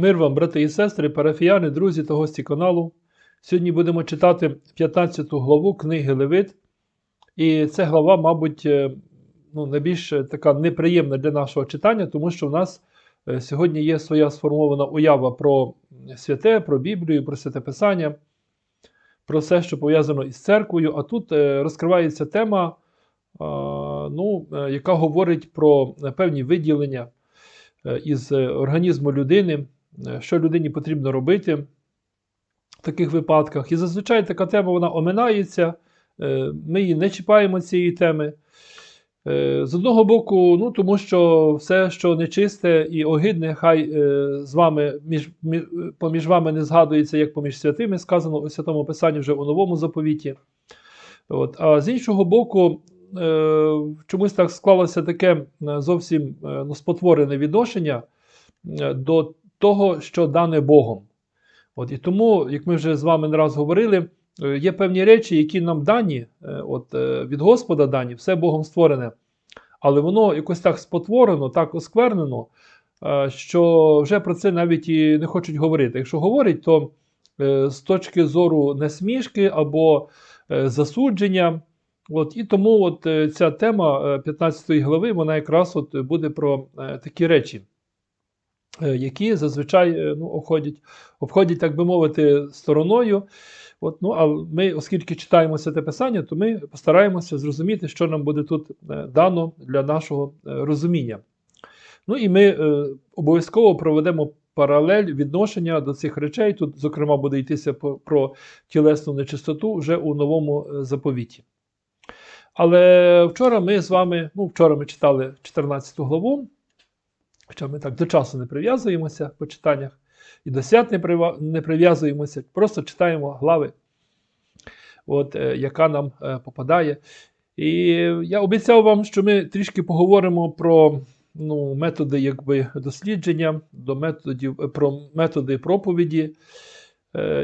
Мир вам, брати і сестри, парафіяни, друзі та гості каналу. Сьогодні будемо читати 15 главу книги Левит. І ця глава, мабуть, е, ну, найбільш така неприємна для нашого читання, тому що в нас е, сьогодні є своя сформована уява про святе, про Біблію, про святе Писання, про все, що пов'язано із церквою. А тут е, розкривається тема, ну, яка говорить про певні виділення із організму людини, що людині потрібно робити в таких випадках. І зазвичай така тема вона оминається, е, ми її не чіпаємо цієї теми. Е, З одного боку, ну тому що все, що нечисте і огидне, хай е, з вами між, між, поміж вами не згадується, як поміж святими, сказано у Святому Писанні вже у новому заповіті. От. А з іншого боку, е, чомусь так склалося таке е, зовсім е, ну, спотворене відношення е, до того, що дане Богом. От, і тому, як ми вже з вами не раз говорили, е, є певні речі, які нам дані, е, от, е, від Господа дані, все Богом створене. Але воно якось так спотворено, так осквернено, що вже про це навіть і не хочуть говорити. Якщо говорять, то з точки зору насмішки або засудження. От, і тому от, ця тема е, 15 глави вона якраз от буде про такі речі, які зазвичай е, ну, обходять, обходять, так би мовити, стороною. От, ну, а ми, оскільки читаємо це писання, то ми постараємося зрозуміти, що нам буде тут е, дано для нашого е, розуміння. Ну і ми е, обов'язково проведемо паралель відношення до цих речей. Тут, зокрема, буде йтися про тілесну нечистоту вже у новому е, заповіті. Але вчора ми з вами, ну, вчора ми читали 14 главу, хоча ми так до часу не прив'язуємося по читаннях, і до свят не, прив'язуємося, просто читаємо глави, от, е, яка нам е, попадає. І я обіцяв вам, що ми трішки поговоримо про ну, методи якби, дослідження, до методів, е, про методи проповіді.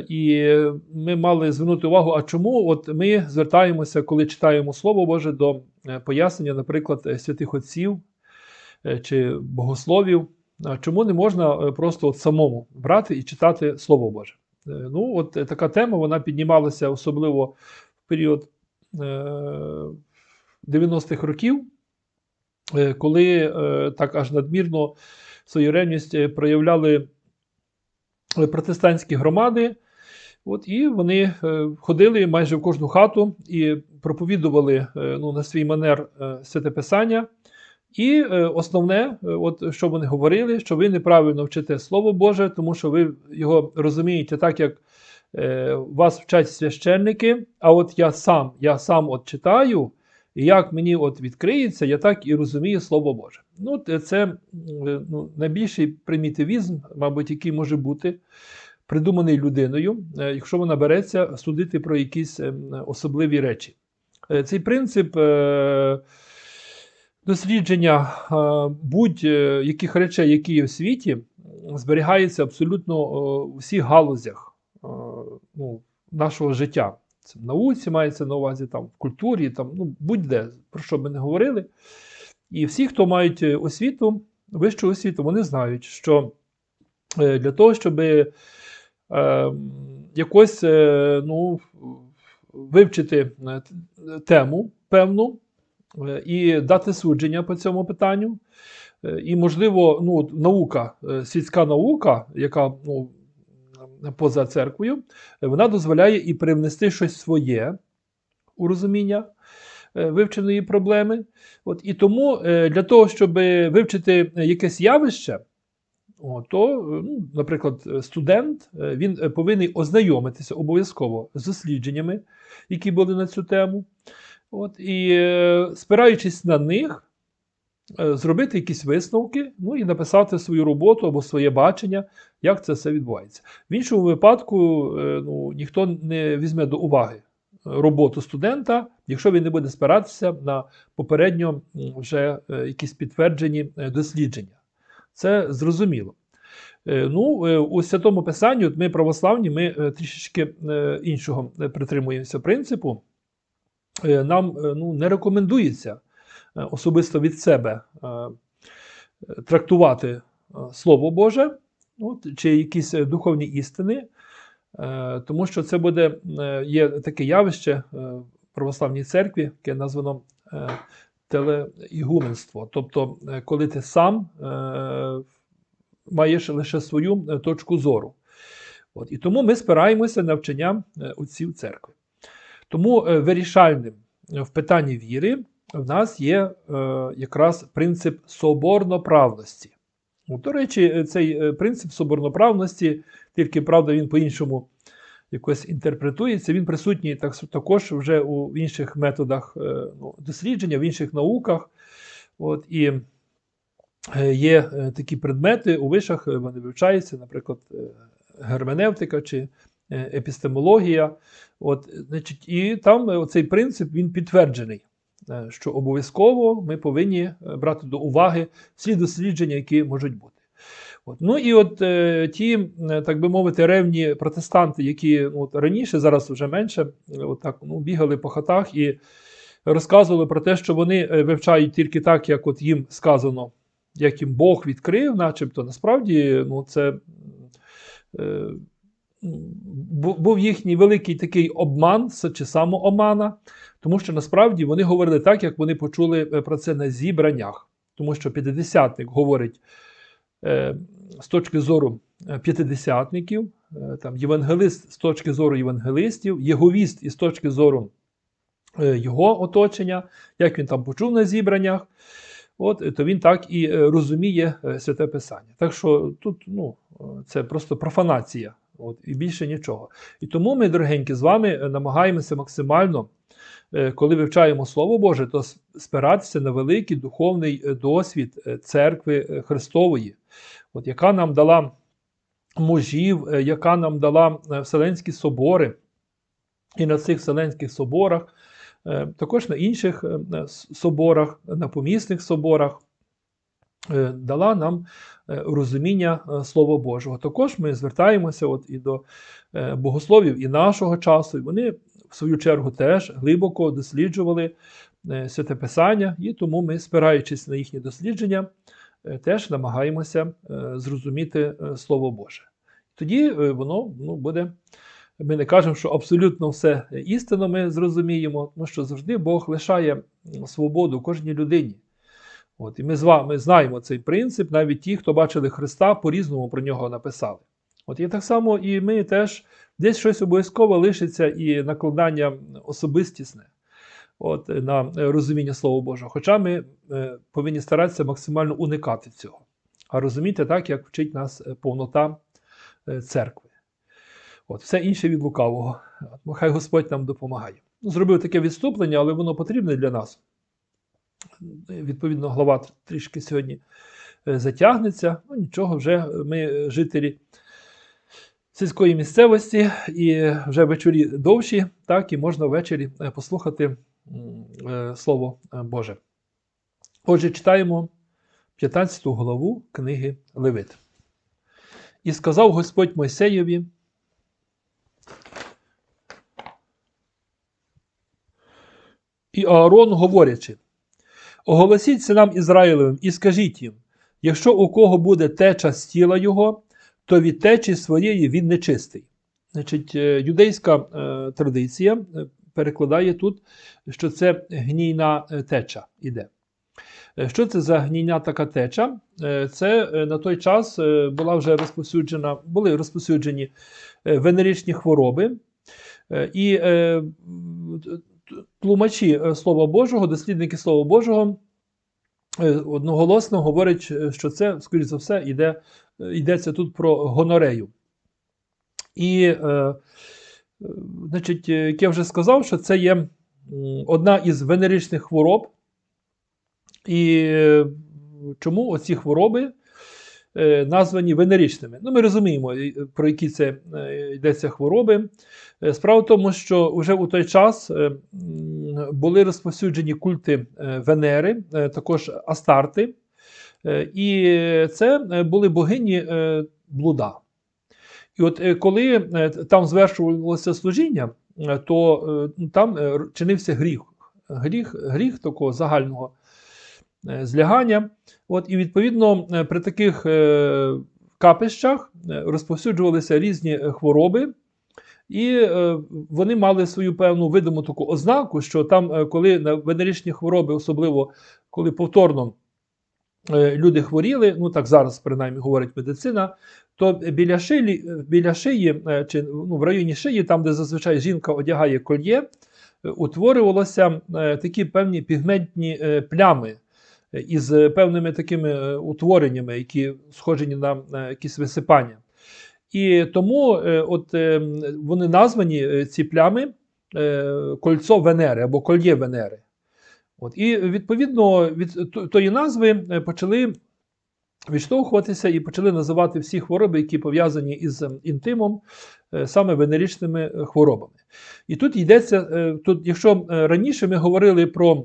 І ми мали звернути увагу, а чому от ми звертаємося, коли читаємо Слово Боже, до пояснення, наприклад, святих отців чи богословів. Чому не можна е, просто от самому брати і читати Слово Боже? Е, Ну, от е, така тема вона піднімалася особливо в період е, 90-х років, е, коли е, так аж надмірно свою ревність е, проявляли е, протестантські громади. От, і вони е, ходили майже в кожну хату і проповідували е, ну, на свій манер е, святе писання. І е, основне, е, от, що вони говорили, що ви неправильно вчите Слово Боже, тому що ви його розумієте так, як е, вас вчать священники, а от я сам, я сам от читаю, і як мені от відкриється, я так і розумію Слово Боже. Ну, це ну, найбільший примітивізм, мабуть, який може бути придуманий людиною, якщо вона береться судити про якісь е, особливі речі. Цей принцип дослідження е, будь-яких речей, які є в світі, м, зберігається абсолютно е, у всіх галузях е, ну, нашого життя. Це в науці мається на увазі, там, в культурі, там, ну, будь-де, про що би не говорили. І всі, хто мають е, освіту, вищу освіту, вони знають, що е, для того, щоб е, якось е, ну, вивчити е, тему певну е, і дати судження по цьому питанню. Е, І, можливо, ну, наука, е, світська наука, яка ну, поза церквою, е, вона дозволяє і привнести щось своє у розуміння е, вивченої проблеми. От, і тому е, для того, щоб вивчити е, якесь явище, то, е, ну, наприклад, е, студент е, він е, повинен ознайомитися обов'язково з дослідженнями, які були на цю тему. От, і е, спираючись на них, е, зробити якісь висновки, ну і написати свою роботу або своє бачення, як це все відбувається. В іншому випадку е, ну, ніхто не візьме до уваги роботу студента, якщо він не буде спиратися на попередньо вже якісь підтверджені дослідження. Це зрозуміло. Ну, у святому писанні, от ми православні, ми трішечки іншого притримуємося принципу. Е, Нам е, ну, не рекомендується е, особисто від себе трактувати Слово Боже, от, чи якісь духовні істини, тому що це буде є таке явище в православній церкві, яке названо телеігуменство. Тобто, коли ти сам маєш лише свою точку зору. От, і тому ми спираємося на вчення отців церкви. Тому е, вирішальним е, в питанні віри в нас є е, якраз принцип соборноправності. До речі, цей принцип соборноправності, тільки правда, він по-іншому якось інтерпретується. Він присутній так, також вже у інших методах ну, дослідження, в інших науках. От, і є такі предмети у вишах, вони вивчаються, наприклад, герменевтика чи епістемологія. От, значить, і там е, цей принцип він підтверджений, е, що обов'язково ми повинні е, брати до уваги всі дослідження, які можуть бути. От. Ну і от е, ті, е, так би мовити, ревні протестанти, які ну, от, раніше, зараз вже менше, е, от так, ну, бігали по хатах і розказували про те, що вони е, вивчають тільки так, як от їм сказано, як їм Бог відкрив, начебто насправді ну, це. Е, був їхній великий такий обман чи самоомана, тому що насправді вони говорили так, як вони почули е, про це на зібраннях. Тому що п'ятидесятник говорить е, з точки зору е, п'ятидесятників, там, євангелист з точки зору євангелистів, єговіст із точки зору його оточення, як він там почув на зібраннях. От, то він так і розуміє святе Писання. Так що тут ну, це просто профанація, от, і більше нічого. І тому ми, дорогенькі, з вами е, намагаємося максимально, е, коли вивчаємо Слово Боже, то спиратися на великий духовний е, досвід церкви Христової, от, яка нам дала мужів, яка нам дала Вселенські собори. І на цих Вселенських соборах, також на інших соборах, на помісних соборах, дала нам е, розуміння е, Слова Божого. Також ми звертаємося от і до е, богословів і нашого часу, і вони, в свою чергу, теж глибоко досліджували е, святе Писання, і тому ми, спираючись на їхні дослідження, е, теж намагаємося е, зрозуміти е, Слово Боже. Тоді е, воно ну, буде. Ми не кажемо, що абсолютно все істинно ми зрозуміємо, тому що завжди Бог лишає свободу кожній людині. От, і ми з вами знаємо цей принцип, навіть ті, хто бачили Христа, по-різному про нього написали. От і так само і ми теж десь щось обов'язково лишиться і накладання особистісне от, на розуміння Слова Божого. Хоча ми е, повинні старатися максимально уникати цього, а розуміти так, як вчить нас е, повнота е, церкви. От, все інше від лукавого. От, Хай Господь нам допомагає. Ну, Зробив таке відступлення, але воно потрібне для нас. Відповідно, глава трішки сьогодні е, затягнеться. Ну, нічого, вже ми е, жителі сільської місцевості, і вже вечорі довші, так, і можна ввечері е, послухати Слово Боже. Отже, читаємо 15 главу книги Левит. І сказав Господь Мойсеєві. І Аарон, говорячи: Оголосіть синам Ізраїлевим і скажіть їм: якщо у кого буде теча з тіла його, то від течі своєї він нечистий. Значить, е, юдейська е, традиція е, перекладає тут, що це гнійна е, теча іде. Що це за гнійна така теча? Це на той час була вже розповсюджена, були розповсюджені венеричні хвороби. І тлумачі е, Слова Божого, дослідники Слова Божого е, одноголосно говорять, е, що це, скоріш за все, йде, йдеться тут про гонорею. І, е, значить, як я вже сказав, що це є одна із венеричних хвороб. І чому оці хвороби названі венеричними? Ну, ми розуміємо, е, про які це е, йдеться хвороби. Е, Справа в тому, що вже у той час е, були розповсюджені культи е, Венери, е, також Астарти, Е, і це е, були богині е, блуда. І от е, коли е, там звершувалося служіння, е, то е, там е, чинився гріх. Гріх, гріх такого загального е, злягання. От, і відповідно е, при таких е, капищах е, розповсюджувалися різні е, хвороби, і е, вони мали свою певну видиму таку ознаку, що там, е, коли на венеричні хвороби, особливо коли повторно е, люди хворіли, ну так зараз принаймні говорить медицина, то біля шиї, біля шиї е, чи ну, в районі шиї, там, де зазвичай жінка одягає кольє, е, утворювалися е, такі певні пігментні е, плями е, із певними такими е, утвореннями, які схожі на якісь висипання. І тому е, от, е, вони названі ці плями кольцо Венери або кольє Венери. От, і відповідно від тої назви почали відштовхуватися і почали називати всі хвороби, які пов'язані із е, інтимом, саме венеричними е, хворобами. І тут йдеться, тут, якщо раніше ми говорили про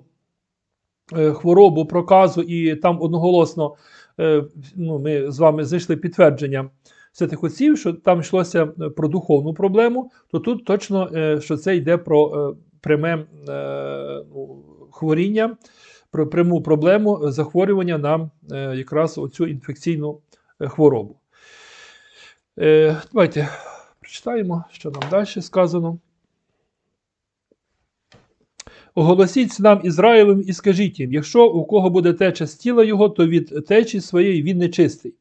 хворобу, проказу, і там одноголосно е, ну, ми з вами знайшли підтвердження святих отців, що там йшлося е, про духовну проблему, то тут точно, е, що це йде про е, пряме е, ну, хворіння, про пряму проблему е, захворювання на е, якраз оцю інфекційну е, хворобу. Е, Давайте прочитаємо, що нам далі сказано. Оголосіть нам Ізраїлем і скажіть їм: якщо у кого буде теча з тіла його, то від течі своєї він нечистий.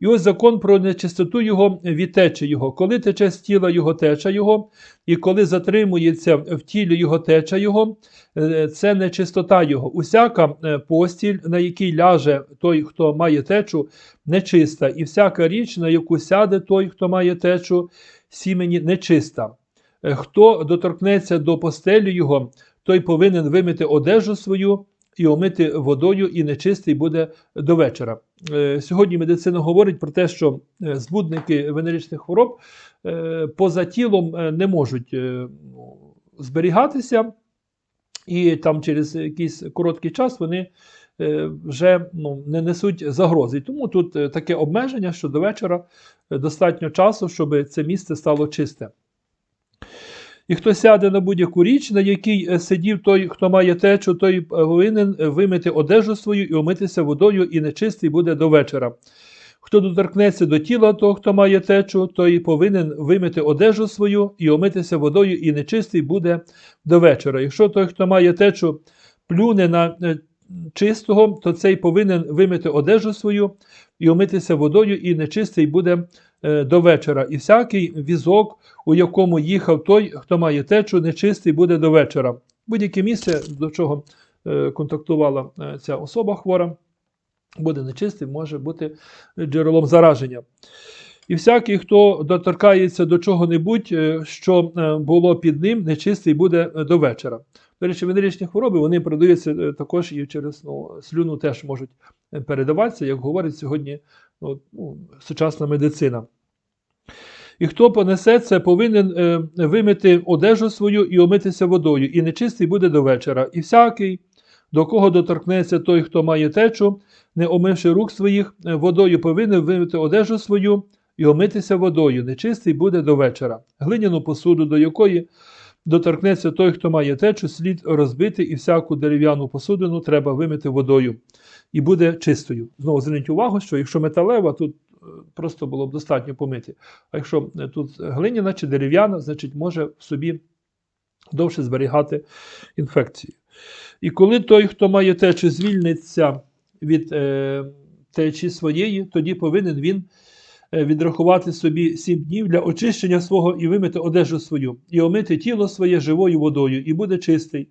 І ось закон про нечистоту його від течі його. Коли тече з тіла його теча його, і коли затримується в тілі його теча його, е, це нечистота його. Усяка е, постіль, на якій ляже той, хто має течу, нечиста, і всяка річ, на яку сяде той, хто має течу, сімені нечиста. Е, Хто доторкнеться до постелі його, той повинен вимити одежу свою і омити водою, і нечистий буде до вечора. Е, Сьогодні медицина говорить про те, що е, збудники венеричних хвороб е, поза тілом не можуть ну, зберігатися, і там через якийсь короткий час вони вже ну, не несуть загрози. Тому тут таке обмеження, що до вечора достатньо часу, щоб це місце стало чисте. І хто сяде на будь-яку річ, на якій е, сидів той, хто має течу, той е, повинен е, вимити одежу свою і омитися водою, і нечистий буде до вечора. Хто доторкнеться до тіла того, хто має течу, той повинен вимити одежу свою і омитися водою, і нечистий буде до вечора. Якщо той, хто має течу, плюне на е, чистого, то цей повинен вимити одежу свою і омитися водою, і нечистий буде е, до вечора. І всякий візок, у якому їхав той, хто має течу, нечистий буде до вечора. Будь-яке місце, до чого е, контактувала е, ця особа хвора, буде нечистим, може бути джерелом зараження. І всякий, хто доторкається до чого-небудь, е, що е, було під ним, нечистий буде е, до вечора. До речі, венеричні хвороби вони передаються е, також і через ну, слюну теж можуть е, передаватися, як говорить сьогодні ну, сучасна медицина. І хто понесе це, повинен е, вимити одежу свою і омитися водою, і нечистий буде до вечора. І всякий, до кого доторкнеться той, хто має течу, не омивши рук своїх, е, водою повинен вимити одежу свою і омитися водою. Нечистий буде до вечора. Глиняну посуду, до якої доторкнеться той, хто має течу, слід розбити, і всяку дерев'яну посудину треба вимити водою, і буде чистою. Знову зверніть увагу, що якщо металева, тут е, просто було б достатньо помити. А якщо е, тут глиняна чи дерев'яна, значить може в собі довше зберігати інфекцію. І коли той, хто має течу, звільниться від е, течі своєї, тоді повинен він е, відрахувати собі сім днів для очищення свого і вимити одежу свою, і омити тіло своє живою водою, і буде чистий.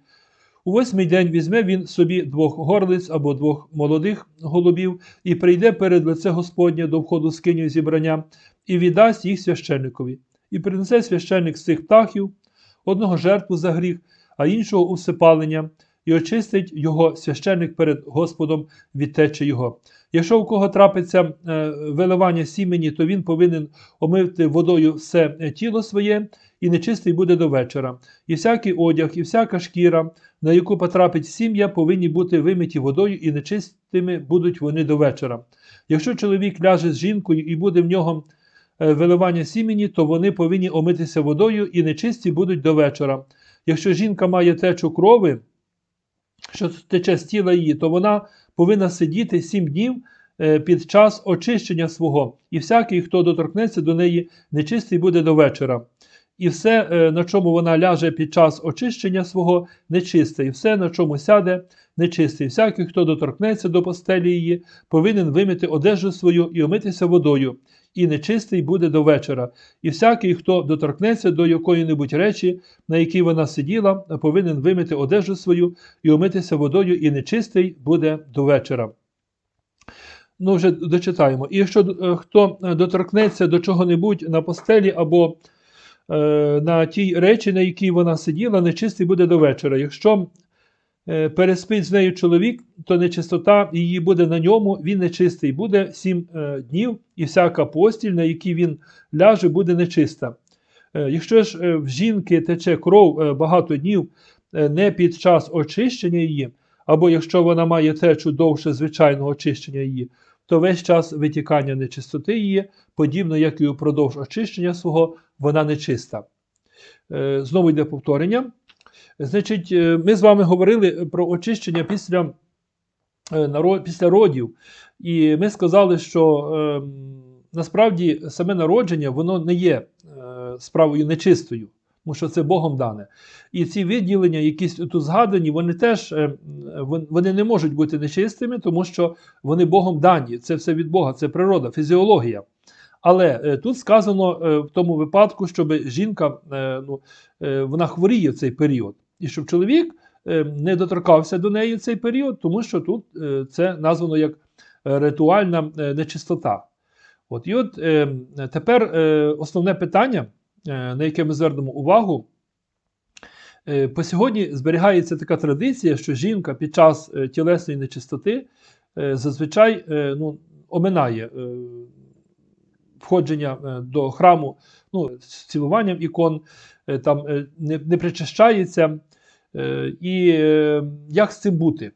У восьмий день візьме він собі двох горлиць або двох молодих голубів і прийде перед лице Господнє до входу скиню зібрання, і віддасть їх священникові. І принесе священник з цих птахів, одного жертву за гріх, а іншого усипалення, і очистить його священник перед Господом від течі його. Якщо у кого трапиться е, виливання сімені, то він повинен омити водою все е, тіло своє, і нечистий буде до вечора. І всякий одяг, і всяка шкіра, на яку потрапить сім'я, повинні бути вимиті водою, і нечистими будуть вони до вечора. Якщо чоловік ляже з жінкою і буде в нього е, виливання сімені, то вони повинні омитися водою, і нечисті будуть до вечора. Якщо жінка має течу крови, що тече з тіла її, то вона повинна сидіти сім днів е, під час очищення свого, і всякий, хто доторкнеться до неї, нечистий буде до вечора. І все, е, на чому вона ляже під час очищення свого, нечисте, і все, на чому сяде, нечистий. Всякий, хто доторкнеться до постелі її, повинен вимити одежу свою і омитися водою, і нечистий буде до вечора. І всякий, хто доторкнеться до якої-небудь речі, на якій вона сиділа, повинен вимити одежу свою і омитися водою, і нечистий буде до вечора. Ну, вже дочитаємо. І якщо е, хто доторкнеться до чого-небудь на постелі або е, на тій речі, на якій вона сиділа, нечистий буде до вечора. Якщо е, переспить з нею чоловік, то нечистота її буде на ньому, він нечистий буде сім е, днів, і всяка постіль, на якій він ляже, буде нечиста. Е, якщо ж е, в жінки тече кров е, багато днів, е, не під час очищення її, або якщо вона має течу довше звичайного очищення її, то весь час витікання нечистоти її, подібно як і упродовж очищення свого, вона нечиста. Е, Знову йде повторення. Значить, е, ми з вами говорили про очищення після, е, після родів, і ми сказали, що е, насправді саме народження воно не є е, справою нечистою, тому що це Богом дане. І ці виділення, якісь тут згадані, вони теж е, вони не можуть бути нечистими, тому що вони Богом дані. Це все від Бога, це природа, фізіологія. Але е, тут сказано е, в тому випадку, щоб жінка е, ну, е, вона хворіє в цей період, і щоб чоловік е, не доторкався до неї цей період, тому що тут е, це названо як е, ритуальна нечистота. От, і от тепер основне питання, на яке ми звернемо увагу. По сьогодні зберігається така традиція, що жінка під час тілесної нечистоти зазвичай ну, оминає входження до храму ну, з цілуванням ікон, там не, не причащається. Е, І е, як з цим бути?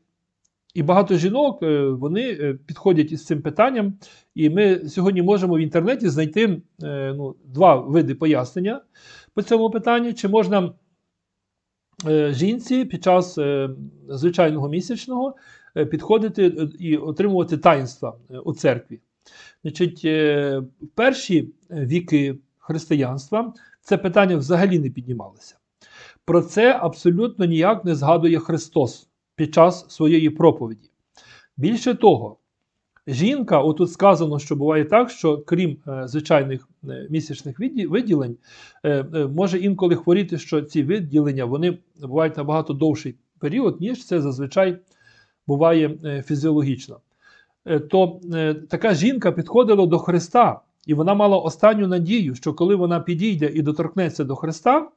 І багато жінок е, вони е, підходять із цим питанням, і ми сьогодні можемо в інтернеті знайти ну, два види пояснення по цьому питанню, чи можна жінці під час звичайного місячного підходити і отримувати таїнства у церкві. Значить, перші віки християнства це питання взагалі не піднімалося. Про це абсолютно ніяк не згадує Христос під час своєї проповіді. Більше того, жінка, отут сказано, що буває так, що крім е, звичайних е, місячних виділень, е, може інколи хворіти, що ці виділення вони бувають набагато довший період, ніж це зазвичай буває фізіологічно. То така жінка підходила до Христа, і вона мала останню надію, що коли вона підійде і доторкнеться до Христа,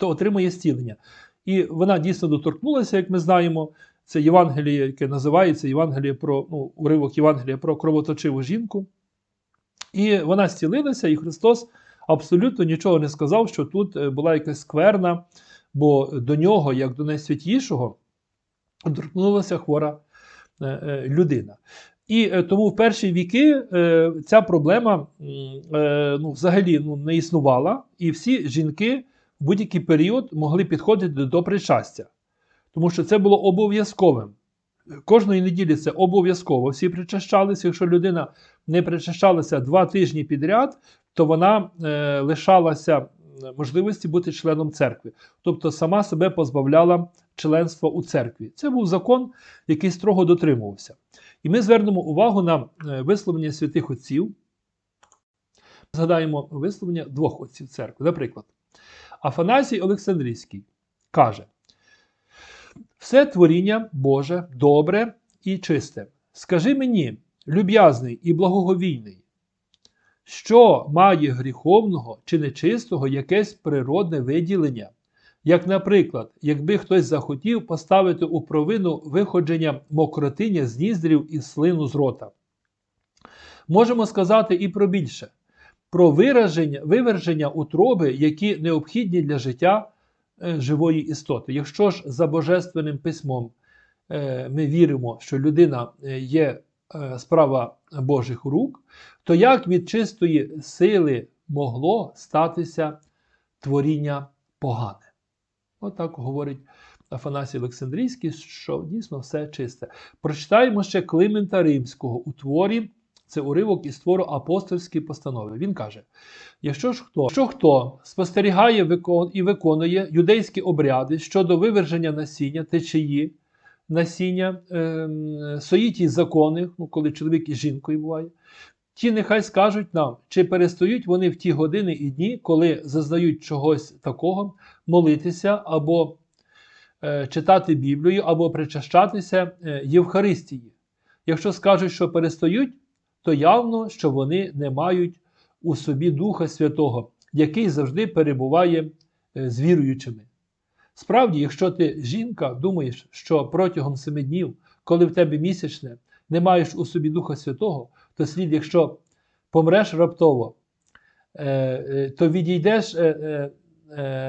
то отримає зцілення. І вона дійсно доторкнулася, як ми знаємо. Це Євангеліє, яке називається Євангеліє про ну, уривок Євангелія про кровоточиву жінку. І вона зцілилася, і Христос абсолютно нічого не сказав, що тут е, була якась скверна, бо до нього, як до найсвятішого, доторкнулася хвора е, е, людина. І тому в перші віки ця проблема ну, взагалі ну, не існувала, і всі жінки будь-який період могли підходити до причастя, тому що це було обов'язковим. Кожної неділі це обов'язково. Всі причащалися. Якщо людина не причащалася два тижні підряд, то вона е, лишалася можливості бути членом церкви, тобто сама себе позбавляла членства у церкві. Це був закон, який строго дотримувався. І ми звернемо увагу на е, висловлення святих отців. Згадаємо висловлення двох отців церкви. Наприклад, Афанасій Олександрійський каже: все творіння Боже добре і чисте. Скажи мені, люб'язний і благоговійний, що має гріховного чи нечистого якесь природне виділення, як, наприклад, якби хтось захотів поставити у провину виходження мокротиня з ніздрів і слину з рота. Можемо сказати і про більше про вираження, виверження утроби, які необхідні для життя е, живої істоти. Якщо ж за Божественним письмом е, ми віримо, що людина е, є справа Божих рук, то як від чистої сили могло статися творіння погане? Отак говорить Афанасій Олександрійський, що дійсно все чисте. Прочитаємо ще Климента Римського у творі. Це уривок із твору апостольські постанови. Він каже: якщо ж хто, якщо хто спостерігає і виконує юдейські обряди щодо виверження насіння, течії, насіння, ем, соїті закони, ну, коли чоловік із жінкою буває, ті нехай скажуть нам, чи перестають вони в ті години і дні, коли зазнають чогось такого, молитися або е, читати Біблію, або причащатися е, Євхаристії. Якщо скажуть, що перестають, то явно, що вони не мають у собі Духа Святого, який завжди перебуває е, з віруючими. Справді, якщо ти жінка, думаєш, що протягом семи днів, коли в тебе місячне, не маєш у собі Духа Святого, то слід, якщо помреш раптово, е, е, то відійдеш,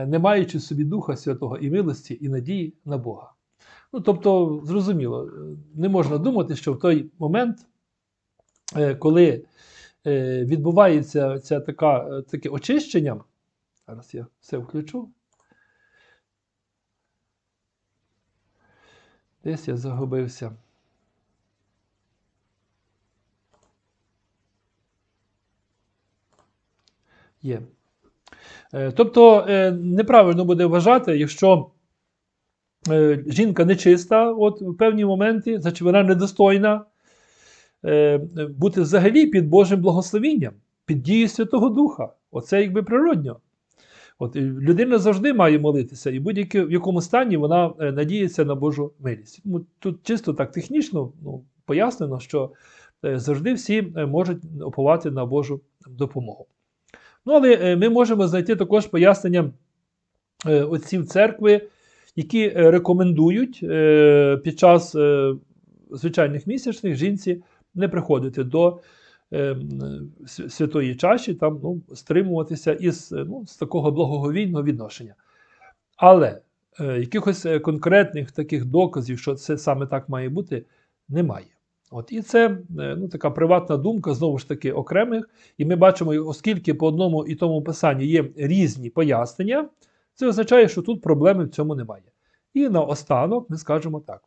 не маючи в собі Духа Святого і милості, і надії на Бога. Ну, тобто, зрозуміло, не можна думати, що в той момент, коли е, відбувається ця така, е, таке очищення, зараз я все включу. Десь я загубився. Є. Е, Тобто е, неправильно буде вважати, якщо е, жінка нечиста, от в певні моменти, значить вона недостойна е, бути взагалі під Божим благословінням, під дією Святого Духа. Оце якби природньо. От, людина завжди має молитися, і будь-яку в якому стані вона е, надіється на Божу милість. Ну, Тут чисто так технічно ну, пояснено, що е, завжди всі е, можуть оповати на Божу допомогу. Ну, але е, ми можемо знайти також пояснення е, отців церкви, які е, рекомендують е, під час е, звичайних місячних жінці не приходити до е, святої чаші, там ну, стримуватися із е, ну, з такого благоговійного відношення. Але е, якихось е, конкретних таких доказів, що це саме так має бути, немає. От, і це е, ну, така приватна думка, знову ж таки, окремих. І ми бачимо, оскільки по одному і тому писанню є різні пояснення, це означає, що тут проблеми в цьому немає. І наостанок ми скажемо так: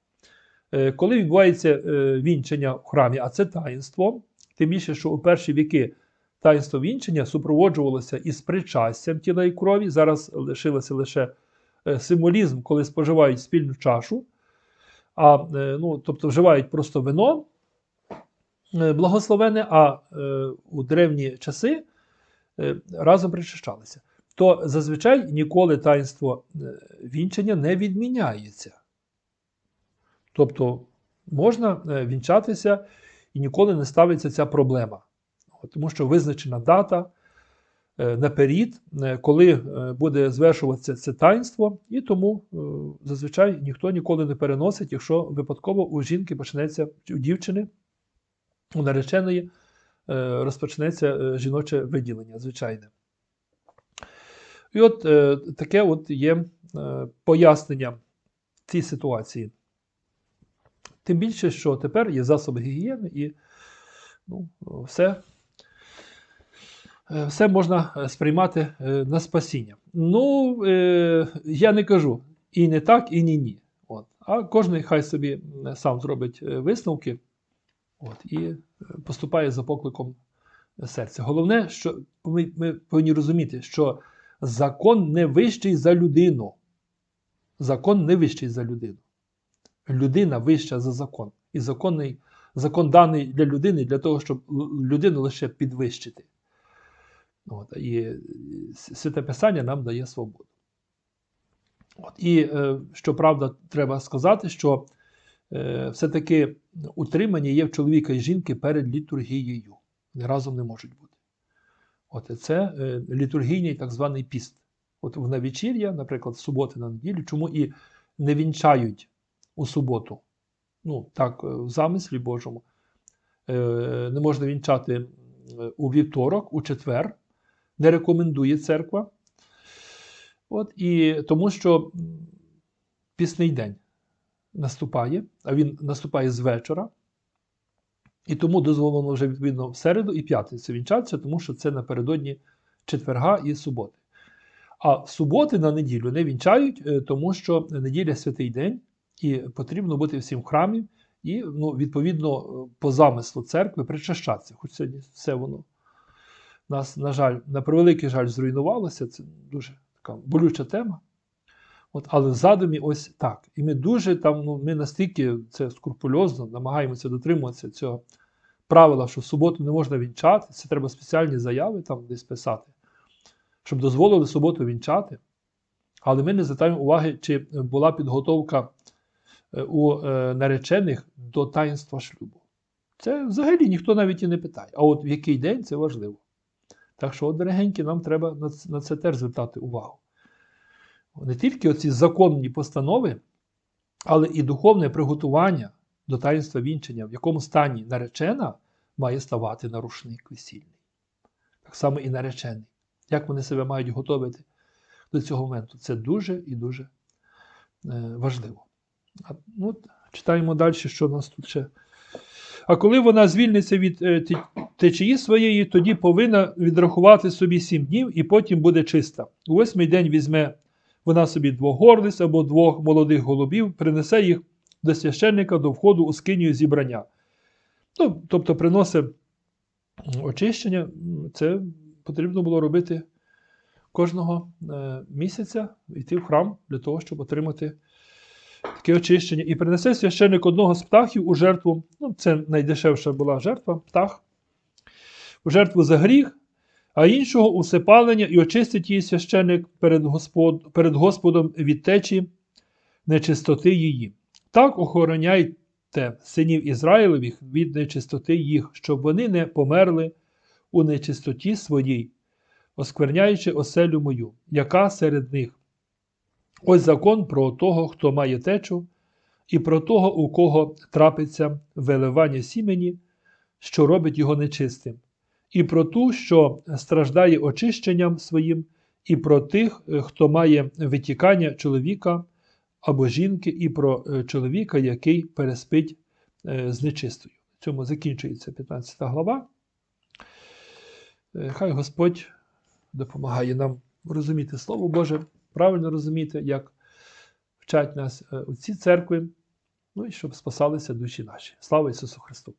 коли відбувається е, вінчення в храмі, а це таїнство, тим більше, що у перші віки таїнство вінчення супроводжувалося із причастям тіла і крові. Зараз лишилося лише е, символізм, коли споживають спільну чашу, а, е, ну, тобто вживають просто вино е, благословене, а е, у древні часи е, разом причащалися. То зазвичай ніколи таїнство е, вінчення не відміняється. Тобто можна е, вінчатися і ніколи не ставиться ця проблема. Тому що визначена дата е, наперед, е, коли буде звершуватися це таїнство, і тому зазвичай ніхто ніколи не переносить, якщо випадково у жінки почнеться, у дівчини, у нареченої розпочнеться жіноче виділення, звичайне. І от таке от є пояснення цій ситуації. Тим більше, що тепер є засоби гігієни і ну, все, е, все можна е, сприймати е, на спасіння. Ну, я не кажу і не так, і ні ні. От. А кожен хай собі сам зробить висновки от, і поступає за покликом серця. Головне, що ми, ми повинні розуміти, що закон не вищий за людину. Закон не вищий за людину. Людина вища за закон. І законний, закон даний для людини для того, щоб людину лише підвищити. От, і святе Писання нам дає свободу. От, і е, щоправда, треба сказати, що е, все-таки утримання є в чоловіка і жінки перед літургією. Вони разом не можуть бути. От це е, літургійний так званий піст. От в навечір'я, наприклад, з суботи на неділю, чому і не вінчають у суботу. Ну, так, е, в замислі Божому. Е, Не можна вінчати у вівторок, у четвер. Не рекомендує церква. От, і тому що пісний день наступає, а він наступає з вечора. І тому дозволено вже відповідно в середу і п'ятницю вінчатися, тому що це напередодні четверга і суботи. А суботи на неділю не вінчають, е, тому що неділя святий день, і потрібно бути всім в храмі, і ну, відповідно е, по замислу церкви причащатися. Хоч сьогодні все воно нас, на жаль, на превеликий жаль, зруйнувалося. Це дуже така болюча тема. От, але в задумі ось так. І ми дуже там, ну, ми настільки це скрупульозно намагаємося дотримуватися цього правила, що в суботу не можна вінчати. Це треба спеціальні заяви там десь писати, щоб дозволили суботу вінчати. Але ми не звертаємо уваги, чи була підготовка у е, наречених до таїнства шлюбу. Це взагалі ніхто навіть і не питає. А от в який день це важливо. Так що, от, дорогенькі, нам треба на це, на це теж звертати увагу. Не тільки оці законні постанови, але і духовне приготування до таїнства вінчення, в якому стані наречена має ставати на рушник весільний. Так само і наречений. Як вони себе мають готувати до цього моменту? Це дуже і дуже е, важливо. Ну, читаємо далі, що у нас тут ще. А коли вона звільниться від е, течії своєї, тоді повинна відрахувати собі сім днів і потім буде чиста. У восьмий день візьме вона собі двох горлиць або двох молодих голубів, принесе їх до священника до входу у скинію зібрання. Ну, тобто приносить очищення, це потрібно було робити кожного е, місяця, йти в храм для того, щоб отримати таке очищення. І принесе священник одного з птахів у жертву. Ну, це найдешевша була жертва, птах, у жертву за гріх, а іншого усипалення і очистить її священник перед, Господ, перед Господом від течі нечистоти її. Так охороняйте синів Ізраїлевих від нечистоти їх, щоб вони не померли у нечистоті своїй, оскверняючи оселю мою, яка серед них. Ось закон про того, хто має течу, і про того, у кого трапиться виливання сімені, що робить його нечистим, і про ту, що страждає очищенням своїм, і про тих, хто має витікання чоловіка або жінки, і про е, чоловіка, який переспить е, з нечистою. В цьому закінчується 15 глава. Е, Хай Господь допомагає нам розуміти Слово Боже, правильно розуміти, як вчать нас е, у ці церкви, ну і щоб спасалися душі наші. Слава Ісусу Христу!